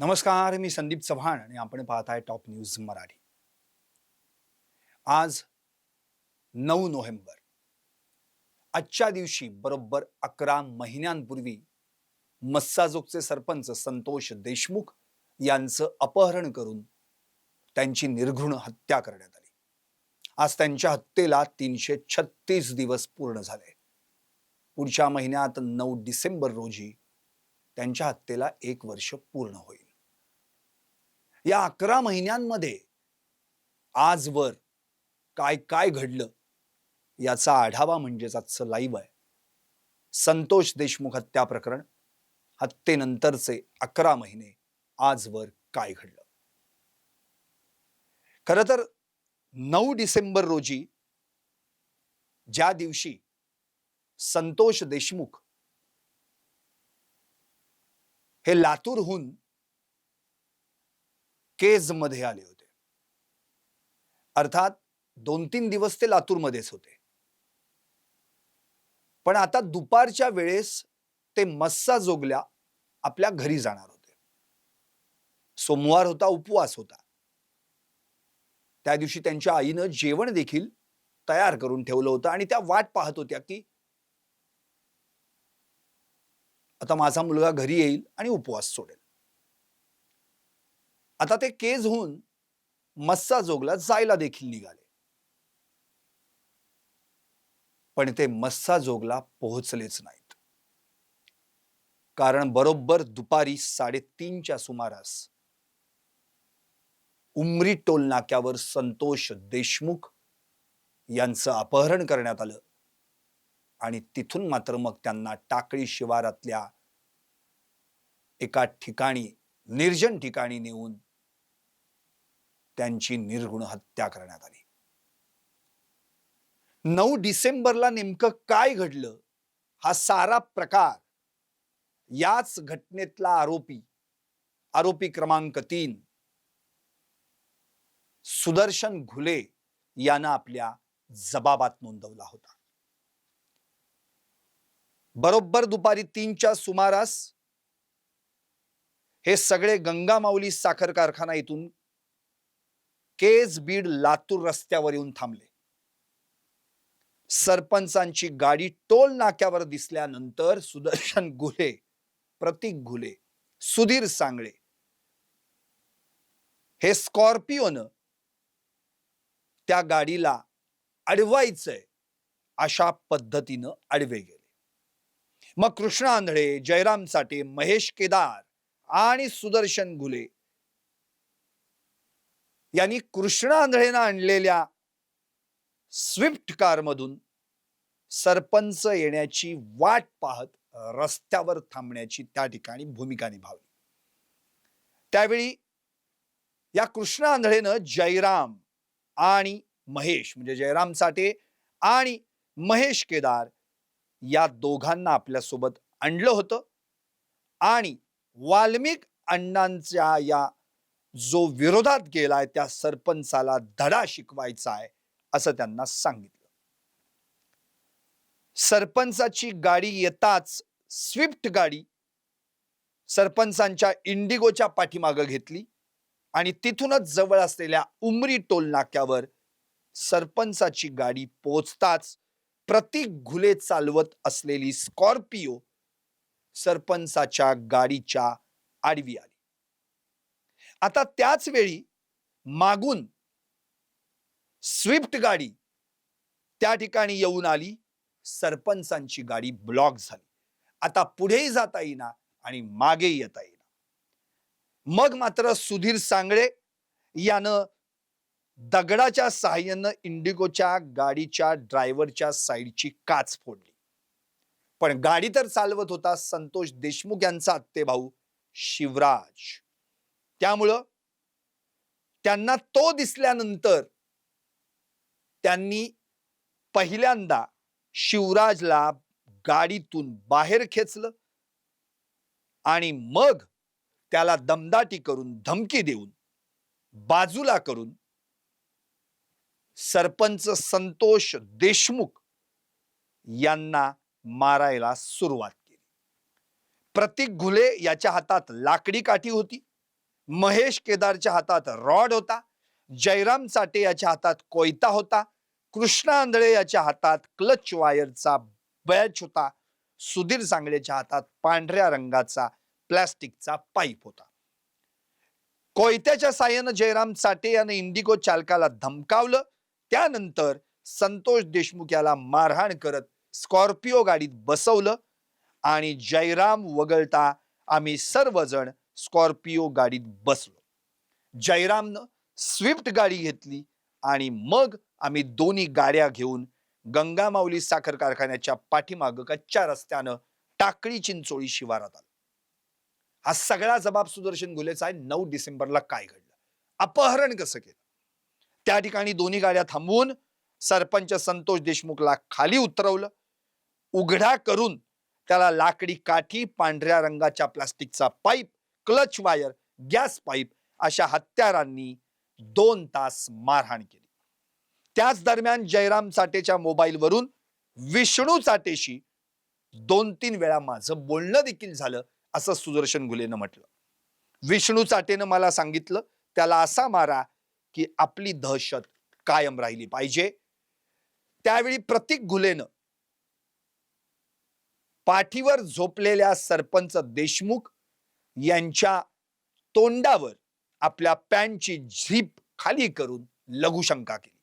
नमस्कार मी संदीप चव्हाण आणि आपण पाहत आहे टॉप न्यूज मराठी. आज नऊ नोव्हेंबर. आजच्या दिवशी बरोबर अकरा महिन्यांपूर्वी मस्साजोगचे सरपंच संतोष देशमुख यांचं अपहरण करून त्यांची निर्घृण हत्या करण्यात आली. आज त्यांच्या हत्येला तीनशे छत्तीस दिवस पूर्ण झाले. पुढच्या महिन्यात नऊ डिसेंबर रोजी त्यांच्या हत्येला एक वर्ष पूर्ण होईल. या अकरा महिन्यांमध्ये आजवर काय काय घडलं याचा आढावा म्हणजेच आजचं लाईव्ह आहे. संतोष देशमुख हत्या प्रकरण हत्येनंतरचे अकरा महिने आजवर काय घडलं? खर तर नऊ डिसेंबर रोजी ज्या दिवशी संतोष देशमुख हे लातूरहून केजमध्ये आले होते. अर्थात दोन तीन दिवस ते लातूरमध्येच होते. पण आता दुपारच्या वेळेस ते मस्सा जोगल्या आपल्या घरी जाणार होते. सोमवार होता उपवास होता. त्या दिवशी त्यांच्या आईनं जेवण देखील तयार करून ठेवलं होतं आणि त्या वाट पाहत होत्या की आता माझा मुलगा घरी येईल आणि उपवास सोडेल. आता ते केज होऊन मस्सा जोगला जायला देखील निघाले. पण ते मस्सा जोगला पोहोचलेच नाहीत. कारण बरोबर दुपारी साडेतीनच्या सुमारास उमरी टोल नाक्यावर संतोष देशमुख यांचं अपहरण करण्यात आलं आणि तिथून मात्र मग त्यांना टाकळी शिवारातल्या एका ठिकाणी निर्जन ठिकाणी नेऊन त्यांची निर्गुण हत्या करण्यात आली. नऊ डिसेंबरला नेमकं काय घडलं? हा सारा प्रकार याच घटनेतला आरोपी आरोपी क्रमांक तीन सुदर्शन घुले यानं आपल्या जबाबात नोंदवला होता. बरोबर दुपारी तीनच्या सुमारास हे सगळे गंगामाऊली साखर कारखाना इथून केज बीड लातूर रस्त्यावर येऊन थांबले. सरपंचांची गाडी टोल नाक्यावर दिसल्यानंतर सुदर्शन घुले प्रतीक घुले सुधीर सांगळे हे स्कॉर्पिओन त्या गाडीला अडवायचंय अशा पद्धतीनं अडवे गेले. मग कृष्ण आंधळे जयराम साठे महेश केदार आणि सुदर्शन घुले यांनी कृष्ण आंधळेनं आणलेल्या स्विफ्ट कारमधून सरपंच येण्याची वाट पाहत रस्त्यावर थांबण्याची त्या ठिकाणी भूमिका निभावली. त्यावेळी या कृष्ण आंधळेनं जयराम आणि महेश म्हणजे जयराम साठे आणि महेश केदार या दोघांना आपल्यासोबत आणलं होतं आणि वाल्मिक अण्णांच्या या जो विरोधात गेलाय त्या सरपंचाला धडा शिकवायचा आहे असं त्यांना सांगितलं. सरपंचाची गाडी येताच स्विफ्ट गाडी सरपंचांच्या इंडिगोच्या पाठीमागं घेतली आणि तिथूनच जवळ असलेल्या उमरी टोल नाक्यावर सरपंचाची गाडी पोचताच प्रतीक घुले चालवत असलेली स्कॉर्पिओ सरपंचाच्या गाडीच्या आडवी आली. आता त्याच वेळी मागून स्विफ्ट गाडी त्या ठिकाणी येऊन आली. सरपंचांची गाडी ब्लॉक झाली. आता पुढेही जाता येईना आणि मागे येता येईना. मग मात्र सुधीर सांगळे यानं दगडाच्या सहाय्यानं इंडिगोच्या गाडीच्या ड्रायव्हरच्या साईडची काच फोडली. पण गाडी तर चालवत होता संतोष देशमुख यांचा आत्ते भाऊ शिवराज. त्यामुळं त्यांना तो दिसल्यानंतर त्यांनी पहिल्यांदा शिवराजला गाडीतून बाहेर खेचलं आणि मग त्याला दमदाटी करून धमकी देऊन बाजूला करून सरपंच संतोष देशमुख यांना मारायला सुरुवात केली. प्रतीक घुले याच्या हातात लाकडी काठी होती. महेश केदारच्या हातात रॉड होता जयराम चाटे याच्या हातात कोयता होता कृष्णा आंधळे याच्या हातात क्लच वायरचा बॅच होता सुधीर सांगळेच्या हातात पांढऱ्या रंगाचा प्लास्टिकचा पाईप होता. कोयत्याच्या साह्यानं जयराम चाटे याने इंडिगो चालकाला धमकावलं त्यानंतर संतोष देशमुख याला मारहाण करत स्कॉर्पिओ गाडीत बसवलं आणि जयराम वगळता आम्ही सर्वजण स्कॉर्पिओ गाडीत बसलो. जयरामनं स्विफ्ट गाडी घेतली आणि मग आम्ही दोन्ही गाड्या घेऊन गंगामाऊली साखर कारखान्याच्या पाठीमाग कच्च्या रस्त्यानं टाकळी चिंचोळी शिवारात आलो. हा सगळा जबाब सुदर्शन गुलेचा आहे. नऊ डिसेंबरला काय घडलं? अपहरण कसं केलं? त्या ठिकाणी दोन्ही गाड्या थांबवून सरपंच संतोष देशमुखला खाली उतरवलं. उघडा करून त्याला लाकडी काठी पांढऱ्या रंगाच्या प्लास्टिकचा pipe clutch wire gas pipe अशा हत्यारांनी दोन तास मारहाण केली. त्याच दरम्यान जयराम चाटेच्या मोबाईलवरून विष्णू चाटेशी दोन तीन वेळा माझं बोलणं देखील झालं असं सुदर्शन गुलेनं म्हटलं. विष्णू चाटेनं मला सांगितलं त्याला असा मारा की आपली दहशत कायम राहिली पाहिजे. त्यावेळी प्रतीक घुलेनं पाठीवर झोपलेल्या सरपंच देशमुख यांच्या तोंडावर आपल्या पॅन्टची झीप खाली करून लघुशंका केली.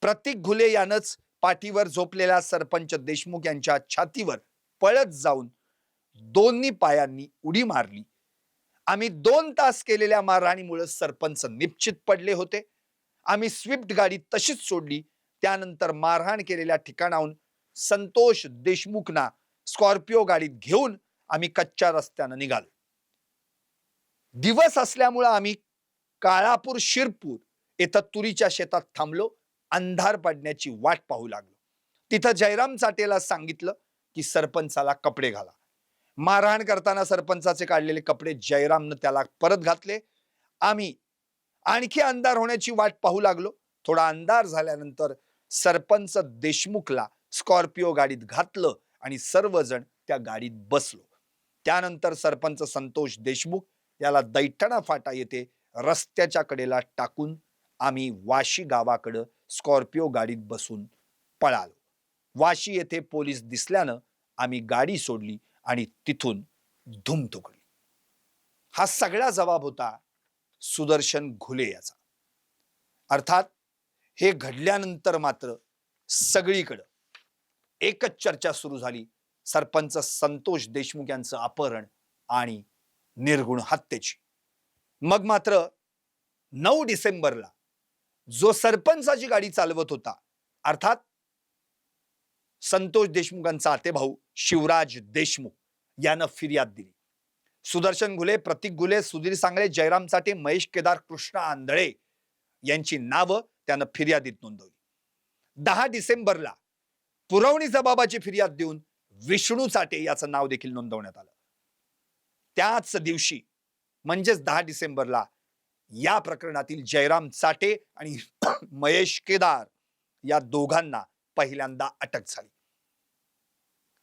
प्रतीक घुले यानंच पाठीवर झोपलेल्या सरपंच देशमुख यांच्या छातीवर पळत जाऊन दोन्ही पायांनी उडी मारली. आम्ही दोन तास केलेल्या मारहाणीमुळे सरपंच निश्चित पडले होते. आम्ही स्विफ्ट गाडी तशीच सोडली. त्यानंतर मारहाण केलेल्या ठिकाणाहून संतोष देशमुखना स्कॉर्पिओ गाडीत घेऊन आम्ही कच्च्या रस्त्यानं निघालो. दिवस असल्यामुळं आम्ही काळापूर शिरपूर येथं तुरीच्या शेतात थांबलो अंधार पडण्याची वाट पाहू लागलो. तिथं जयराम चाटेला सांगितलं की सरपंचाला कपडे घाला. मारहाण करताना सरपंचाचे काढलेले कपडे जयरामनं त्याला परत घातले. आम्ही आणखी अंधार होण्याची वाट पाहू लागलो. थोडा अंधार झाल्यानंतर सरपंच देशमुखला स्कॉर्पिओ गाडीत घातलं आणि सर्वजण त्या गाडीत बसलो. त्यानंतर सरपंच संतोष देशमुख याला दैठणा फाटा येथे रस्त्याच्या कडेला टाकून आम्ही वाशी गावाकडं स्कॉर्पिओ गाडीत बसून पळालो. वाशी येथे पोलीस दिसल्यानं आम्ही गाडी सोडली आणि तिथून धूम तुकली हा सगळा जबाब होता सुदर्शन घुले याचा. अर्थात हे घडल्यानंतर मात्र सगळीकडं एकच चर्चा सुरू झाली. सरपंच संतोष देशमुख यांचं अपहरण आणि निर्गुण हत्येची. मग मात्र नऊ डिसेंबरला जो सरपंचाची गाडी चालवत होता अर्थात संतोष देशमुखांचा आतेभाऊ शिवराज देशमुख यानं फिर्याद दिली. सुदर्शन घुले प्रतीक घुले सुधीर सांगळे जयराम चाटे महेश केदार कृष्णा आंधळे यांची नावं त्यानं फिर्यादीत नोंदवली. दहा डिसेंबरला पुरवणी जबाबाची फिर्याद देऊन विष्णू चाटे याचं नाव देखील नोंदवण्यात आलं. त्याच दिवशी म्हणजेच दहा डिसेंबरला या प्रकरणातील जयराम चाटे आणि महेश केदार या दोघांना पहिल्यांदा अटक झाली.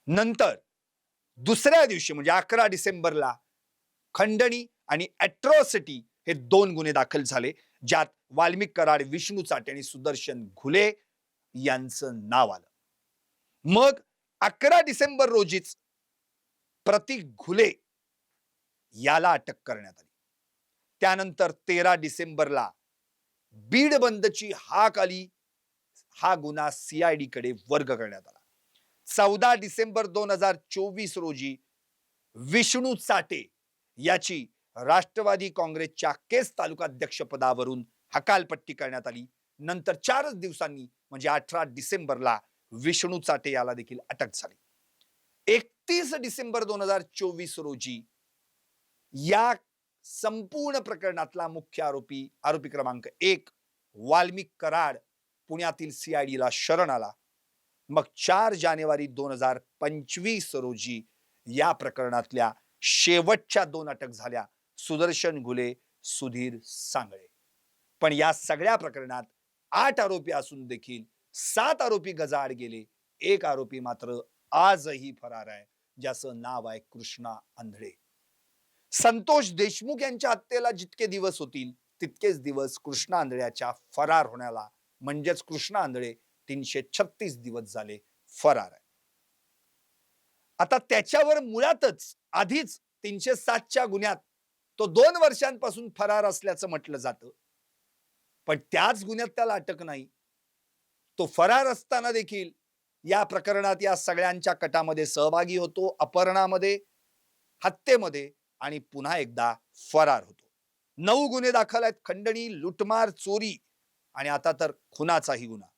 नंतर दुसऱ्या दिवशी म्हणजे अकरा डिसेंबरला खंडणी आणि अॅट्रॉसिटी हे दोन गुन्हे दाखल झाले ज्यात वाल्मिक कराड विष्णू चाटे आणि सुदर्शन घुले यांचं नाव आलं. मग अकरा डिसेंबर रोजीच प्रतीक घुले याला अटक करण्यात आली. त्यानंतर तेरा डिसेंबरला बीड बंदची हाक आली. हा गुन्हा सीआयडी कडे वर्ग करण्यात आला. चौदा डिसेंबर दोन हजार चोवीस रोजी विष्णू चाटे याची राष्ट्रवादी काँग्रेसच्या केस तालुका अध्यक्षपदावरून हकालपट्टी करण्यात आली. नंतर चारच दिवसांनी म्हणजे अठरा डिसेंबरला विष्णू चाटे याला देखील अटक झाली. एकतीस डिसेंबर दोन हजार चोवीस रोजी या संपूर्ण प्रकरणातला मुख्य आरोपी आरोपी क्रमांक एक वाल्मिक कराड पुण्यातील सीआयडीला शरण आला. मग चार जानेवारी दोन हजार पंचवीस रोजी या प्रकरणातल्या शेवटच्या दोन अटक झाल्या सुदर्शन घुले सुधीर सांगळे. पण या सगळ्या प्रकरणात आठ आरोपी असून देखील सात आरोपी गजाआड गेले. एक आरोपी मात्र आजही फरार आहे ज्याचं नाव आहे कृष्णा आंधळे. संतोष देशमुख यांच्या हत्येला जितके दिवस होतील तितकेच दिवस कृष्णा आंधळ्याच्या फरार होण्याला म्हणजेच कृष्णा आंधळे तीनशे छत्तीस दिवस झाले फरार आहे आता त्याच्यावर मुळातच आधीच तीनशे सातच्या गुन्ह्यात तो दोन वर्षांपासून फरार असल्याचं म्हटलं जातं. पण त्याच गुन्ह्यात त्याला अटक नाही. तो फरार असताना देखील या प्रकरणात या सगळ्यांच्या कटामध्ये सहभागी होतो अपहरणामध्ये हत्येमध्ये आणि पुन्हा एकदा फरार होतो. नऊ गुन्हे दाखल आहेत. खंडणी लुटमार चोरी आणि आता तर खुनाचाही गुन्हा.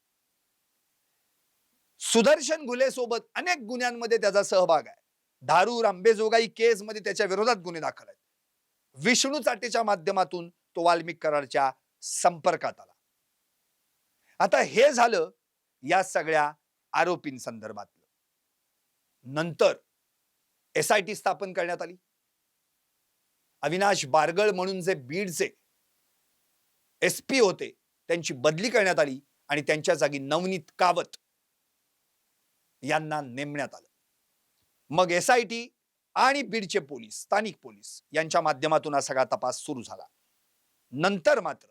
सुदर्शन घुले सोबत अनेक गुन्ह्यांमध्ये त्याचा सहभाग आहे. धारूर आंबेजोगाई केस मध्ये त्याच्या विरोधात गुन्हे दाखल आहेत. विष्णू चाटेच्या माध्यमातून तो वाल्मिक कराडच्या संपर्कात आला. आता हे झालं या सगळ्या आरोपींसंदर्भातलं. नंतर एस आय टी स्थापन करण्यात आली. अविनाश बारगळ म्हणून जे बीडचे एस पी होते त्यांची बदली करण्यात आली आणि त्यांच्या जागी नवनीत कावत यांना नेमण्यात आलं. मग एस आय टी आणि बीडचे पोलीस स्थानिक पोलीस यांच्या माध्यमातून हा सगळा तपास सुरू झाला. नंतर मात्र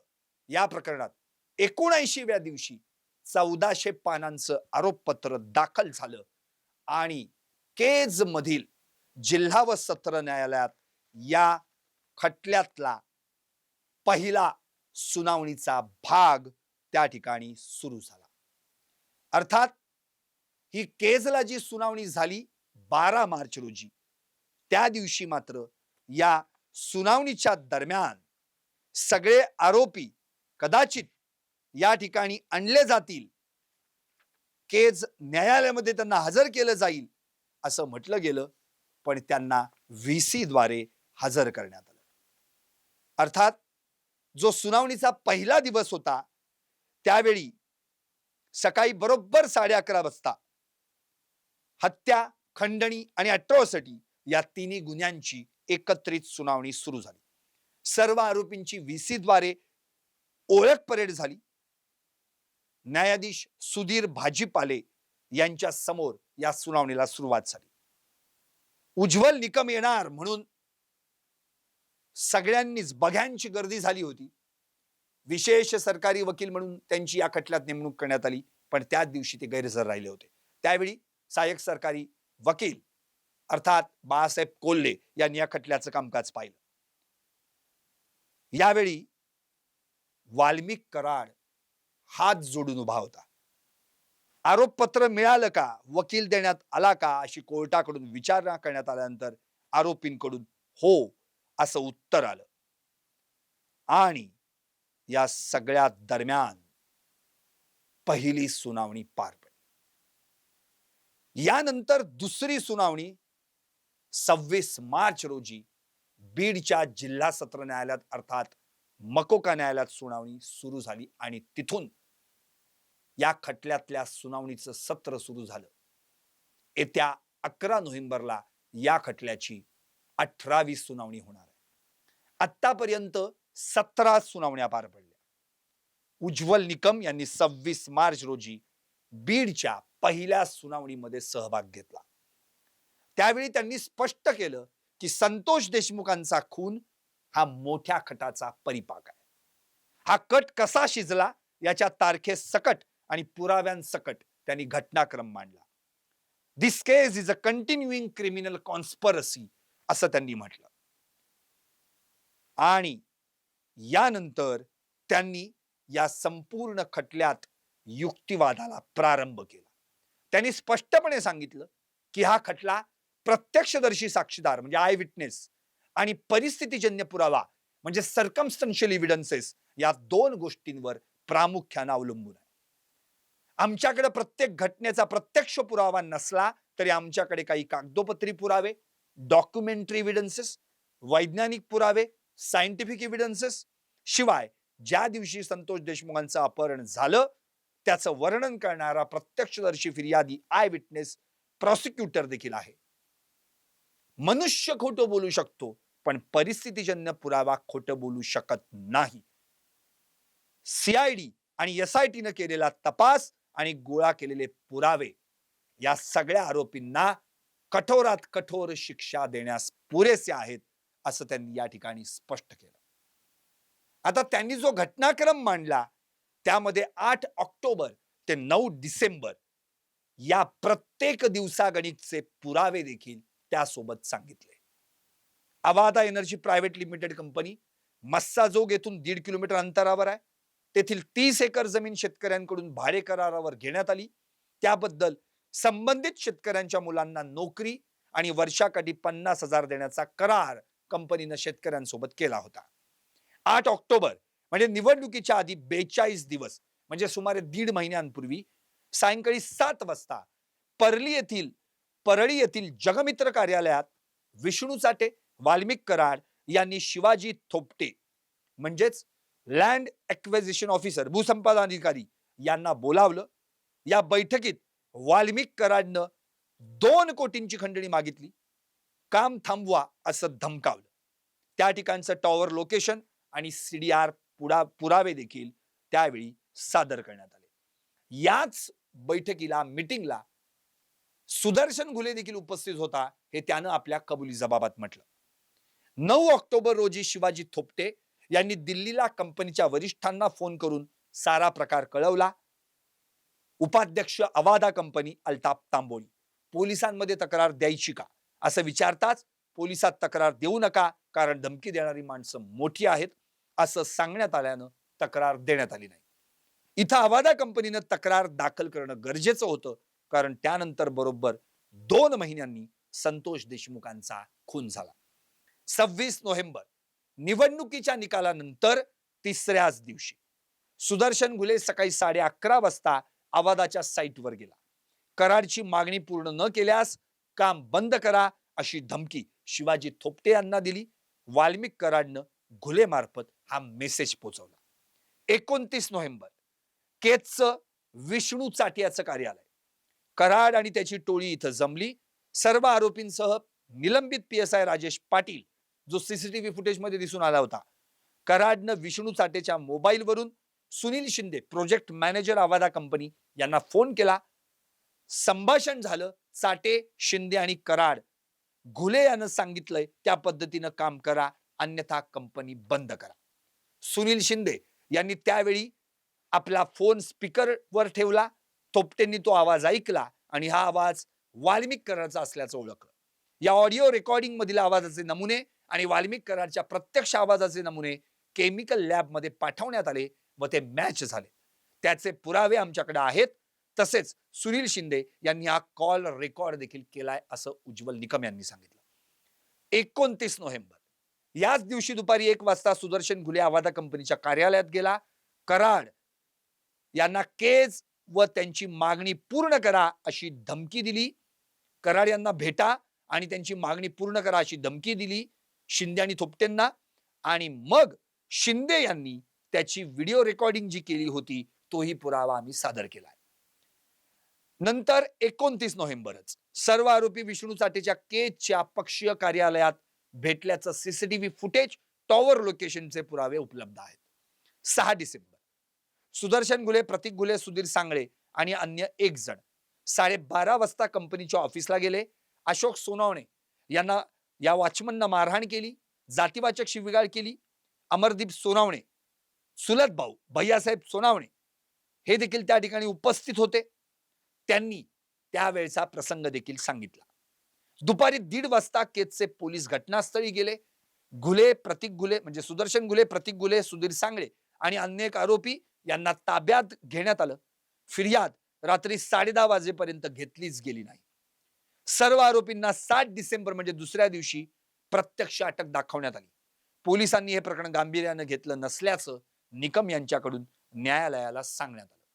या प्रकरणात एकोणऐंशीव्या दिवशी चौदाशे पानांचं आरोपपत्र दाखल झालं आणि केज मधील जिल्हा व सत्र न्यायालयात या खटल्यातला पहिला सुनावणीचा भाग त्या ठिकाणी सुरू झाला. अर्थात ही केजला जी सुनावणी झाली बारा मार्च रोजी त्या दिवशी मात्र या सुनावणीच्या दरम्यान सगळे आरोपी कदाचित या ठिकाणी आणले जातील. केज न्यायालयामध्ये त्यांना हजर केलं जाईल असं म्हटलं गेलं पण त्यांना व्ही सीद्वारे हजर करण्यात आलं. अर्थात जो सुनावणीचा पहिला दिवस होता त्यावेळी सकाळी बरोबर साडे अकरा वाजता हत्या खंडणी आणि अट्रॉसिटी या तिन्ही गुन्ह्यांची एकत्रित सुनावणी सुरू झाली. सर्व आरोपींची व्हीसी द्वारे ओळख परेड झाली. न्यायाधीश सुधीर भाजीपाले यांच्या समोर या सुनावणीला सुरुवात झाली. उज्ज्वल निकम येणार म्हणून सगळ्यांनीच बघ्यांची गर्दी झाली होती. विशेष सरकारी वकील म्हणून त्यांची या खटल्यात नेमणूक करण्यात आली पण त्याच दिवशी ते गैरहजर राहिले होते. त्यावेळी सहाय्यक सरकारी वकील अर्थात बाळासाहेब कोल्हे यांनी या खटल्याचं कामकाज पाहिलं. यावेळी वाल्मिक कराड हात जोडून उभा होता. आरोपपत्र मिळालं का वकील देण्यात आला का अशी कोर्टाकडून विचारणा करण्यात आल्यानंतर आरोपींकडून हो असं उत्तर आलं. आणि या सगळ्या दरम्यान पहिली सुनावणी पार पडली. यानंतर दुसरी सुनावणी सव्वीस मार्च रोजी बीडच्या जिल्हा सत्र न्यायालयात अर्थात मकोका न्यायालयात सुनावणी सुरू झाली आणि तिथून या खटल्यातल्या सुनावणीचं सत्र सुरू झालं. येत्या अकरा नोव्हेंबरला या खटल्याची अठरावी सुनावणी होणार आहे. आतापर्यंत सतरा सुनावण्या पार पडल्या. उज्ज्वल निकम यांनी सव्वीस मार्च रोजी बीडच्या पहिल्या सुनावणीमध्ये सहभाग घेतला. त्यावेळी त्यांनी स्पष्ट केलं की संतोष देशमुखांचा खून हा मोठ्या खटाचा परिपाक आहे. हा कट कसा शिजला याच्या तारखेस सकट आणि पुराव्यांसकट त्यांनी घटनाक्रम मांडला. दिस केस इज अ कंटिन्युइंग क्रिमिनल कॉन्स्परसी असं त्यांनी म्हटलं. आणि यानंतर त्यांनी या संपूर्ण खटल्यात युक्तिवादाला प्रारंभ केला. त्यांनी स्पष्टपणे सांगितलं की हा खटला प्रत्यक्षदर्शी साक्षीदार म्हणजे आय विटनेस आणि परिस्थितीजन्य पुरावा म्हणजे सर्कमस्टन्शियल इव्हिडन्सेस या दोन गोष्टींवर प्रामुख्यानं अवलंबून आहे. आमच्याकडे प्रत्येक घटनेचा प्रत्यक्ष पुरावा नसला तरी आमच्याकडे काही कागदोपत्री पुरावे डॉक्युमेंटरी इव्हिडन्सेस वैज्ञानिक पुरावे सायंटिफिक इव्हिडन्सेस शिवाय ज्या दिवशी संतोष देशमुखांचं अपहरण झालं त्याचं वर्णन करणारा प्रत्यक्षदर्शी फिर्यादी आय विटनेस प्रॉसिक्युटर देखील आहे. मनुष्य खोटं बोलू शकतो पण परिस्थितीजन्य पुरावा खोटं बोलू शकत नाही. सीआयडी आणि एस आय टीनं केलेला तपास आणि गोळा केलेले पुरावे या सगळ्या आरोपींना कठोरात कठोर शिक्षा देण्यास पुरेसे आहेत असं त्यांनी या ठिकाणी स्पष्ट केलं. आता त्यांनी जो घटनाक्रम मांडला त्यामध्ये आठ ऑक्टोबर ते नऊ डिसेंबर या प्रत्येक दिवसागणितचे पुरावे देखील त्यासोबत सांगितले. Avaada energy private limited company Massajog येथून दीड किलोमीटर अंतरावर आहे. तेथील तीस एकर जमीन शेतकऱ्यांकडून भाडे करारावर घेण्यात आली. त्याबद्दल संबंधित शेतकऱ्यांच्या मुलांना नोकरी आणि वर्षाकाठी पन्नास हजार देण्याचा करार कंपनीनं शेतकऱ्यांसोबत केला होता. आठ ऑक्टोबर म्हणजे निवडणुकीच्या आधी बेचाळीस दिवस म्हणजे सुमारे दीड महिन्यांपूर्वी सायंकाळी सात वाजता परली येथील परळी येथील जगमित्र कार्यालयात विष्णू चाटे वाल्मिक कराड यांनी शिवाजी थोपटे म्हणजेच लँड एक्वेजिशन ऑफिसर भूसंपादन अधिकारी यांना बोलावलं. या बैठकीत वाल्मिक कराडनं दोन कोटींची खंडणी मागितली. काम थांबवा असं धमकावलं. त्या ठिकाणचं टॉवर लोकेशन आणि सीडीआर पुरा पुरावे देखील त्यावेळी सादर करण्यात आले. याच बैठकीला मिटिंगला सुदर्शन घुले देखील उपस्थित होता हे त्यानं आपल्या कबुली जबाबात म्हटलं. नऊ ऑक्टोबर रोजी शिवाजी थोपटे यांनी दिल्लीला कंपनीच्या वरिष्ठांना फोन करून सारा प्रकार कळवला. उपाध्यक्ष अवादा कंपनी अल्ताप तांबोळी पोलिसांमध्ये तक्रार द्यायची का? असं विचारताच पोलिसात तक्रार देऊ नका कारण धमकी देणारी माणसं मोठी आहेत. असं सांगण्यात आल्यानं तक्रार देण्यात आली नाही. इथं अवादा कंपनीनं तक्रार दाखल करणं गरजेचं होतं कारण त्यानंतर बरोबर दोन महिन्यांनी संतोष देशमुखांचा खून झाला. सव्वीस नोव्हेंबर निवडणुकीच्या निकालानंतर तिसऱ्याच दिवशी. सुदर्शन घुले सकाळी साडे अकरा वाजता आवादाच्या साईटवर गेला. करारची मागणी पूर्ण न केल्यास काम बंद करा अशी धमकी शिवाजी थोपटे यांना दिली. वाल्मिक कराडनं घुले मार्फत हा मेसेज पोचवला. एकोणतीस नोव्हेंबर केचचं विष्णू चाटियाचं कार्यालय. कराड आणि त्याची टोळी इथं जमली. सर्व आरोपींसह निलंबित P S I Rajesh Patil जो सीसीटीव्ही फुटेजमध्ये दिसून आला होता. कराडनं विष्णू चाटेच्या मोबाईलवरून Sunil Shinde project manager Avaada company यांना फोन केला. संभाषण झालं. साटे शिंदे आणि कराड. घुले यानं सांगितलंय त्या पद्धतीनं काम करा. अन्यथा कंपनी बंद करा. सुनील शिंदे यांनी त्यावेळी आपला फोन स्पीकरवर ठेवला. थोपटेंनी तो आवाज ऐकला आणि हा आवाज वाल्मिक कराडचा असल्याचं ओळखलं. या ऑडिओ रेकॉर्डिंग मधील आवाजाचे नमुने आणि वाल्मिक कराडच्या प्रत्यक्ष आवाजाचे नमुने केमिकल लॅबमध्ये पाठवण्यात आले. व ते मॅच झाले. त्याचे पुरावे आमच्याकडे आहेत. तसेच सुनील शिंदे यांनी हा कॉल रेकॉर्ड देखील केलाय असं उज्ज्वल निकम यांनी सांगितलं. एकोणतीस नोव्हेंबर याच दिवशी दुपारी एक वाजता सुदर्शन घुले आवादा कंपनीच्या कार्यालयात गेला. कराड यांना केज व त्यांची मागणी पूर्ण करा अशी धमकी दिली. कराड यांना भेटा आणि त्यांची मागणी पूर्ण करा अशी धमकी दिली शिंदे आणि थोपटेंना. आणि मग शिंदे यांनी त्याची व्हिडिओ रेकॉर्डिंग जी केली होती तोही पुरावा आम्ही सादर केला नंतर एकोणतीस नोव्हेंबरच सर्व आरोपी विष्णू चाटेच्या केजच्या पक्षीय कार्यालयात भेटल्याचं सीसीटीव्ही फुटेज टॉवर लोकेशनचे पुरावे उपलब्ध आहेत. सहा डिसेंबर सुदर्शन गुले प्रतीक गुले सुधीर सांगळे आणि अन्य एक जण साडेबारा वाजता कंपनीच्या ऑफिसला गेले. अशोक सोनावणे यांना या वॉचमननं मारहाण केली जातीवाचक शिविगाळ केली. अमरदीप सोनावणे सुलत भाऊ भैयासाहेब सोनावणे हे देखील त्या ठिकाणी उपस्थित होते. त्यांनी त्यावेळचा प्रसंग देखील सांगितला. दुपारी दीड वाजता केतचे पोलीस घटनास्थळी गेले. घुले प्रतीक गुले म्हणजे सुदर्शन गुले प्रतीक गुले सुधीर सांगळे आणि अन्य एक आरोपी यांना ताब्यात घेण्यात आलं. फिर्याद रात्री साडेदहा वाजेपर्यंत घेतलीच गेली नाही. सर्व आरोपींना सात डिसेंबर म्हणजे दुसऱ्या दिवशी प्रत्यक्ष अटक दाखवण्यात आली. पोलिसांनी हे प्रकरण गांभीर्यानं घेतलं नसल्याचं निकम यांच्याकडून न्यायालयाला सांगण्यात आलं.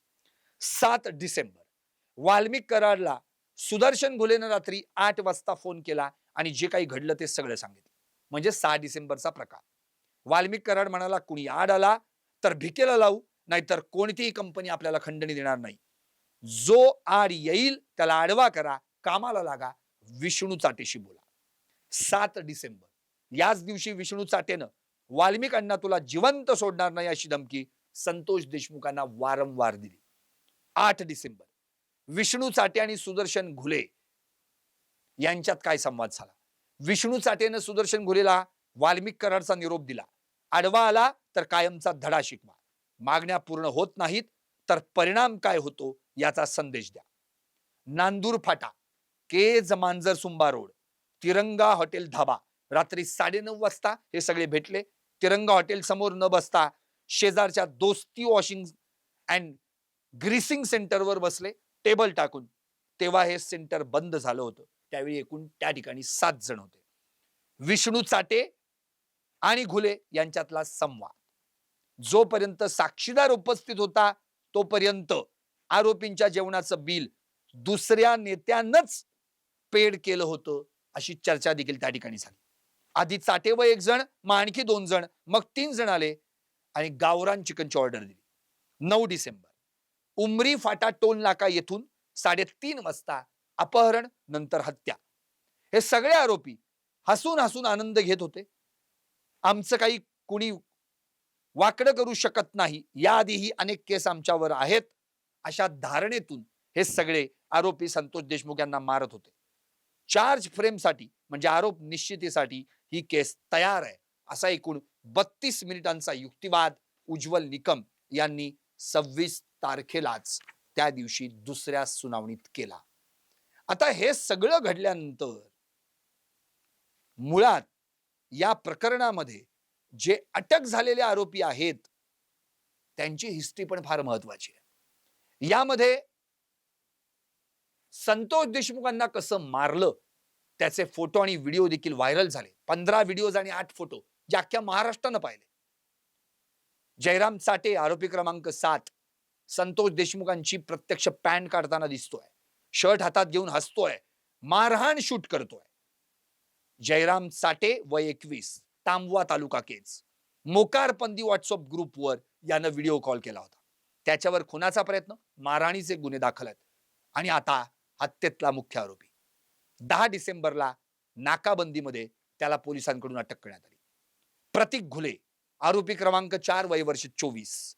सात डिसेंबर वाल्मिक कराडला सुदर्शन घुलेनं रात्री आठ वाजता फोन केला आणि जे काही घडलं ते सगळं सांगितलं. म्हणजे सहा डिसेंबरचा प्रकार. वाल्मिक कराड म्हणाला कुणी आड आला तर भिकेला लावू नाहीतर कोणतीही कंपनी आपल्याला खंडणी देणार नाही. जो आड येईल त्याला आडवा करा कामाला लागा विष्णू चाटेशी बोला. सात डिसेंबर. याच दिवशी विष्णू चाटेनं वाल्मिक अण्णा तुला जिवंत सोडणार नाही अशी धमकी संतोष देशमुखांना वारंवार दिली. आठ डिसेंबर विष्णू चाटे आणि सुदर्शन घुले यांच्यात काय संवाद झाला? विष्णू चाटेनं सुदर्शन घुलेला वाल्मिक कराडचा निरोप दिला. आडवा आला तर कायमचा धडा शिकवा. मागण्या पूर्ण होत नाहीत तर परिणाम काय होतो याचा संदेश द्या. नांदूर फाटा केज मांजर सुंबा रोड तिरंगा हॉटेल धाबा रात्री साडेनऊ वाजता हे सगळे भेटले. तिरंगा हॉटेल समोर न बसता शेजारच्या दोस्ती वॉशिंग अँड ग्रीसिंग सेंटरवर बसले टेबल टाकून. तेव्हा हे सेंटर बंद झालं होतं. त्यावेळी एकूण त्या ठिकाणी सात जण होते. विष्णू चाटे आणि घुले यांच्यातला संवाद. जोपर्यंत साक्षीदार उपस्थित होता तोपर्यंत आरोपींच्या जेवणाचं बिल दुसऱ्या नेत्यानंच पेड केलं होतं अशी चर्चा देखील त्या ठिकाणी झाली. आधी चाटे व एक जण मग आणखी दोन जण मग तीन जण आले आणि गावरान चिकनची ऑर्डर दिली. नऊ डिसेंबर. उमरी फाटा टोल नाका येथून साडेतीन वाजता अपहरण नंतर हत्या. हे सगळे आरोपी हसून हसून आनंद घेत होते. आमचं काही कुणी वाकडं करू शकत नाही याआधीही अनेक केस आमच्यावर आहेत अशा धारणेतून हे सगळे आरोपी संतोष देशमुख यांना मारत होते. चार्ज फ्रेमसाठी म्हणजे आरोप निश्चितीसाठी ही केस तयार आहे. असा एकूण बत्तीस मिनिटांचा युक्तिवाद उज्ज्वल निकम यांनी सव्वीस तारखेलाच त्या दिवशी दुसऱ्या सुनावणीत केला. आता हे सगळं घडल्यानंतर मुळात या प्रकरणामध्ये जे अटक झालेले आरोपी आहेत त्यांची हिस्ट्री पण फार महत्वाची आहे. यामध्ये संतोष देशमुखांना कसं मारलं त्याचे फोटो आणि व्हिडिओ देखील व्हायरल झाले. पंधरा व्हिडिओज आणि आठ फोटो जे अख्ख्या महाराष्ट्रानं पाहिले. जयराम चाटे आरोपी क्रमांक सात. संतोष देशमुखांची प्रत्यक्ष पॅन्ट काढताना दिसतोय. शर्ट हातात घेऊन हसतोय. मारहाण शूट करतोय. जयराम साटे वय एकवीस तांबवा तालुका केज. मोकारपंदी व्हॉट्सअप ग्रुपवर यानं व्हिडिओ कॉल केला होता. त्याच्यावर खुनाचा प्रयत्न मारहाणीचे गुन्हे दाखल आहेत. आणि आता हत्येतला मुख्य आरोपी. दहा डिसेंबरला नाकाबंदीमध्ये त्याला पोलिसांकडून अटक करण्यात आली. प्रतीक घुले आरोपी क्रमांक चार वय वर्ष चोवीस.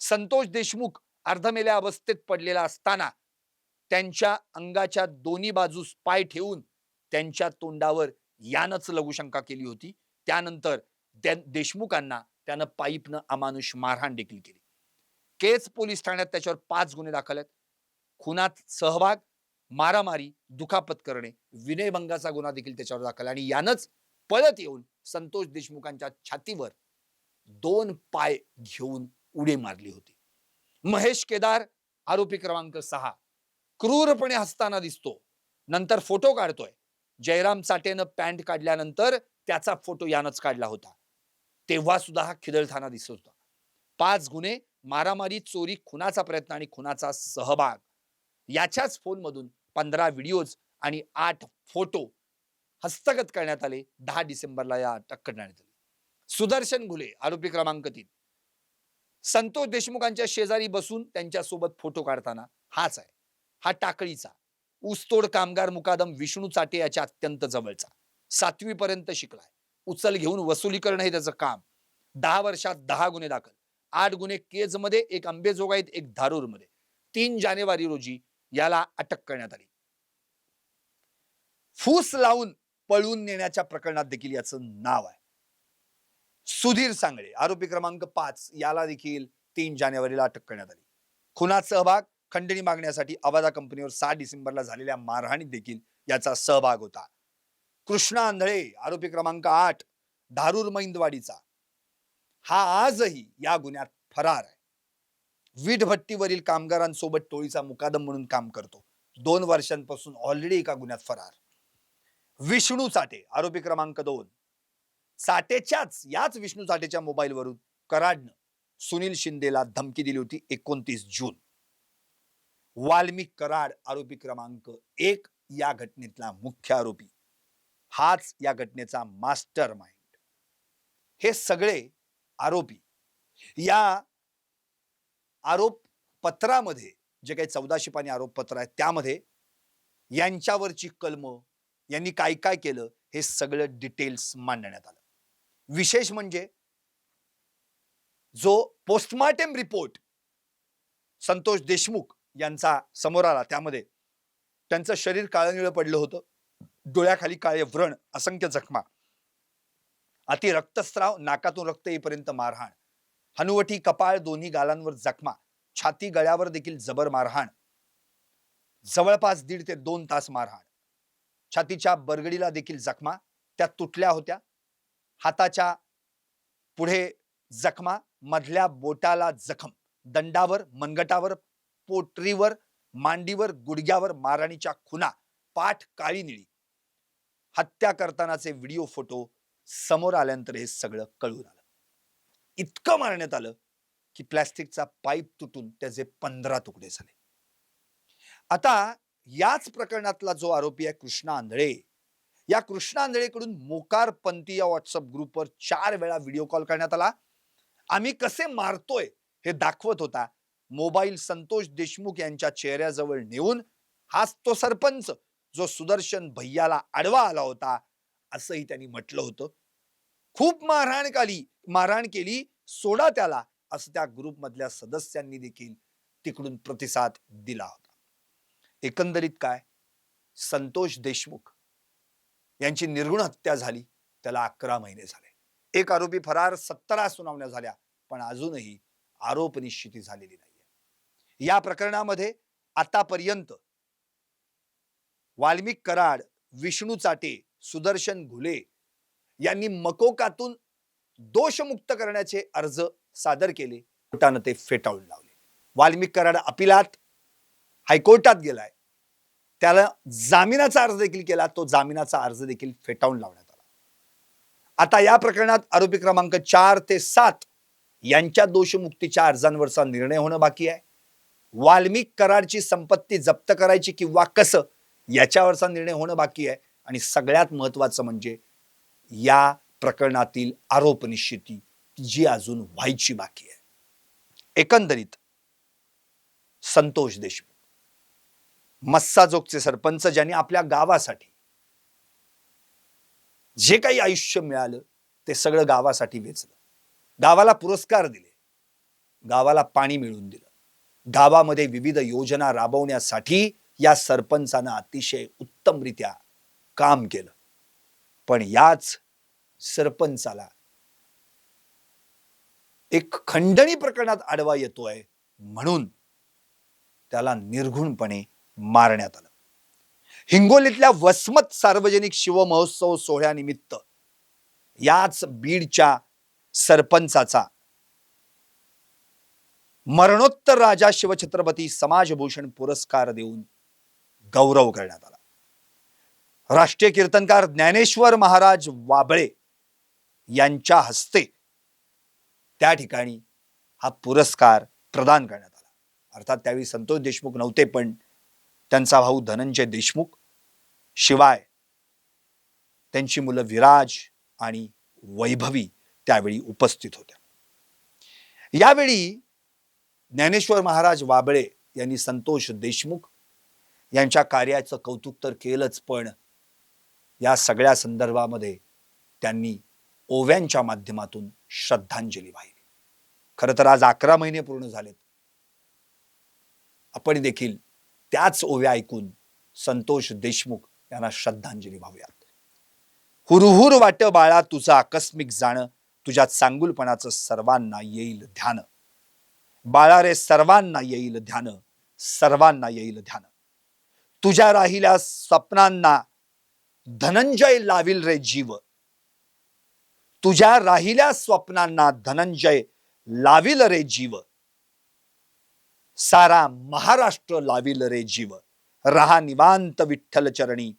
संतोष देशमुख अर्धमेल्या अवस्थेत पडलेला असताना त्यांच्या अंगाच्या दोन्ही बाजूस पाय ठेवून त्यांच्या तोंडावर यानच लघुशंका केली होती. त्यानंतर देशमुखांना त्यानं पाईपनं अमानुष मारहाण देखील केली. केज पोलीस ठाण्यात त्याच्यावर पाच गुन्हे दाखल आहेत. खुनात सहभाग मारामारी दुखापत करणे विनयभंगाचा गुन्हा देखील त्याच्यावर दाखल आणि यानंच पळत येऊन संतोष देशमुखांच्या छातीवर दोन पाय घेऊन उडी मारली होती. महेश केदार आरोपी क्रमांक सहा क्रूरपणे हसताना दिसतो. नंतर फोटो काढतोय. जयराम चाटेनं पॅन्ट काढल्यानंतर त्याचा फोटो यानंच काढला होता. तेव्हा सुद्धा हा खिदळथाना दिसत होता. पाच गुन्हे मारामारी चोरी खुनाचा प्रयत्न आणि खुनाचा सहभाग. याच्याच फोनमधून पंधरा व्हिडिओज आणि आठ फोटो हस्तगत करण्यात आले. दहा डिसेंबरला या अटक करण्यात आली. सुदर्शन घुले आरोपी क्रमांक तीन. संतोष देशमुखांच्या शेजारी बसून त्यांच्यासोबत फोटो काढताना हाच आहे. हा टाकळीचा ऊसतोड कामगार मुकादम विष्णू चाटे याच्या अत्यंत जवळचा. सातवीपर्यंत शिकलाय. उचल घेऊन वसुली करणं हे त्याचं काम. दहा वर्षात दहा गुन्हे दाखल. आठ गुन्हे केजमध्ये एक अंबेजोगाईत एक धारूरमध्ये तीन जानेवारी रोजी याला अटक करण्यात आली. फूस लावून पळून नेण्याच्या प्रकरणात देखील याचं नाव आहे. सुधीर सांगळे आरोपी क्रमांक पाच याला देखील तीन जानेवारीला अटक करण्यात आली. खुनात सहभाग खंडणी मागण्यासाठी अवादा कंपनीवर सहा डिसेंबरला झालेल्या मारहाणीत देखील याचा सहभाग होता. कृष्णा आंधळे आरोपी क्रमांक आठ धारूर मैंदवाडीचा. हा आजही या गुन्ह्यात फरार आहे. वीटभट्टीवरील कामगारांसोबत टोळीचा मुकादम म्हणून काम करतो. दोन वर्षांपासून ऑलरेडी एका गुन्ह्यात फरार. विष्णू साठे आरोपी क्रमांक दोन. साठेच्याच याच विष्णू साठेच्या मोबाईलवरून कराडनं सुनील शिंदेला धमकी दिली होती एकोणतीस जून. वाल्मिक कराड आरोपी क्रमांक एक या घटनेतला मुख्य आरोपी. हाच या घटनेचा मास्टर माइंड हे सगळे आरोपी या आरोप पत्रामध्ये जे काही चौदाशे शिपानी आरोप पत्र आहे त्यामध्ये यांच्यावरची कलम यांनी काय काय केलं हे सगळं डिटेल्स मांडण्यात आलं. विशेष म्हणजे जो पोस्टमार्टम रिपोर्ट संतोष देशमुख यांचा समोर आला त्यामध्ये त्यांचं शरीर काळनिळं पडलं होतं. डोळ्याखाली काळे व्रण असंख्य जखमा. अति रक्तस्राव नाकातून रक्त येईपर्यंत मारहाण. हनुवटी कपाळ दोन्ही गालांवर जखमा. छाती गळ्यावर देखील जबर मारहाण. जवळपास दीड ते दोन तास मारहाण. छातीच्या बरगडीला देखील जखमा. त्या तुटल्या होत्या. हाताच्या पुढे जखमा. मधल्या बोटाला जखम. दंडावर मनगटावर पोटरीवर मांडीवर गुडघ्यावर माराणीच्या खुना. पाठ काळी निळी. हत्या करतानाचे व्हिडिओ फोटो समोर आल्यानंतर हे सगळं कळून आलं. इतकं मारण्यात आलं की प्लॅस्टिकचा पाईप तुटून त्याचे पंधरा तुकडे झाले. आता याच प्रकरणातला जो आरोपी आहे कृष्णा आंधळे या कृष्णा आंधळेकडून मोकार पंथी या व्हॉट्सअप ग्रुपवर चार वेळा व्हिडिओ कॉल करण्यात आला. आम्ही कसे मारतोय हे दाखवत होता मोबाईल संतोष देशमुख यांच्या चेहऱ्याजवळ नेऊन हाच तो सरपंच जो सुदर्शन भैयाला आडवा आला होता असंही त्यांनी म्हटलं होतं. खूप मारहाण काली मारहाण केली. सोडा त्याला असं त्या ग्रुपमधल्या सदस्यांनी देखील तिकडून प्रतिसाद दिला होता. एकंदरीत काय? संतोष देशमुख यांची निर्गुण हत्या झाली. त्याला अकरा महिने झाले. एक आरोपी फरार सत्तरा सुनावण्या झाल्या पण अजूनही आरोप निश्चिती झालेली नाहीये. या प्रकरणामध्ये आतापर्यंत वाल्मिक कराड विष्णू चाटे सुदर्शन घुले यांनी मकोकातून दोषमुक्त करण्याचे अर्ज सादर केले. कोर्टानं ते फेटाळून लावले. वाल्मिक कराड अपिलात हायकोर्टात गेलाय. त्याला जामिनाचा अर्ज देखील केला. तो जामिनाचा अर्ज देखील फेटाळून लावण्यात आला. आता या प्रकरणात आरोपी क्रमांक चार ते सात यांच्या दोषमुक्तीच्या अर्जांवरचा निर्णय होणं बाकी आहे. वाल्मिक कराडची संपत्ती जप्त करायची किंवा कसं याच्यावरचा निर्णय होणं बाकी आहे. आणि सगळ्यात महत्वाचं म्हणजे या प्रकरणातील आरोप निश्चिती जी अजून व्हायची बाकी आहे. एकंदरीत संतोष देशमुख मस्साजोगचे सरपंच ज्यांनी आपल्या गावासाठी जे काही आयुष्य मिळालं ते सगळं गावासाठी वेचलं. गावाला पुरस्कार दिले. गावाला पाणी मिळवून दिलं. गावामध्ये विविध योजना राबवण्यासाठी या सरपंचानं अतिशय उत्तमरित्या काम केलं. पण याच सरपंचाला एक खंडणी प्रकरणात आडवा येतोय म्हणून त्याला निर्घुणपणे मारण्यात आलं. हिंगोलीतल्या वसमत सार्वजनिक शिवमहोत्सव सोहळ्यानिमित्त याच बीडच्या सरपंचाचा मरणोत्तर राजा शिवछत्रपती समाजभूषण पुरस्कार देऊन गौरव करण्यात आला. राष्ट्रीय कीर्तनकार ज्ञानेश्वर महाराज वाबळे यांच्या हस्ते त्या ठिकाणी हा पुरस्कार प्रदान करण्यात आला. अर्थात त्यावेळी संतोष देशमुख नव्हते पण त्यांचा भाऊ धनंजय देशमुख शिवाय त्यांची मुलं विराज आणि वैभवी त्यावेळी उपस्थित होत्या. यावेळी ज्ञानेश्वर महाराज वाबळे यांनी संतोष देशमुख यांच्या कार्याचं कौतुक तर केलंच पण या सगळ्या संदर्भामध्ये त्यांनी ओव्यांच्या माध्यमातून श्रद्धांजली वाहिली. खरं तर आज अकरा महिने पूर्ण झालेत. आपण देखील त्याच ओव्या ऐकून संतोष देशमुख यांना श्रद्धांजली वाहूयात. हुरहुर वाट बाळा तुझं आकस्मिक जाणं तुझ्या चांगुलपणाचं सर्वांना येईल ध्यान. बाळा रे सर्वांना येईल ध्यान सर्वांना येईल ध्यान. तुझ्या राहिल्या स्वप्नांना धनंजय लाविल रे जीव. तुझ्या राहिल्या स्वप्नांना धनंजय लाविल रे जीव. सारा महाराष्ट्र लाविल रे जीव. रहा निवांत विठ्ठल चरणी.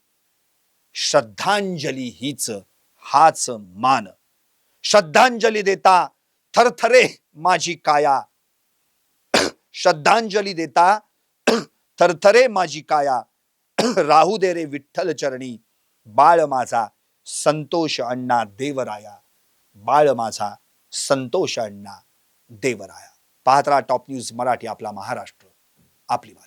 श्रद्धांजली हीच हाच मान. श्रद्धांजली देता थरथरे माझी काया. श्रद्धांजली देता थरथरे माझी काया. राहू दे रे विठ्ठल चरणी. बाळ माझा संतोष अण्णा देवराया. बाळ माझा संतोष अण्णा देवराया. पाहत राहा टॉप न्यूज मराठी आपला महाराष्ट्र. आपली भाषा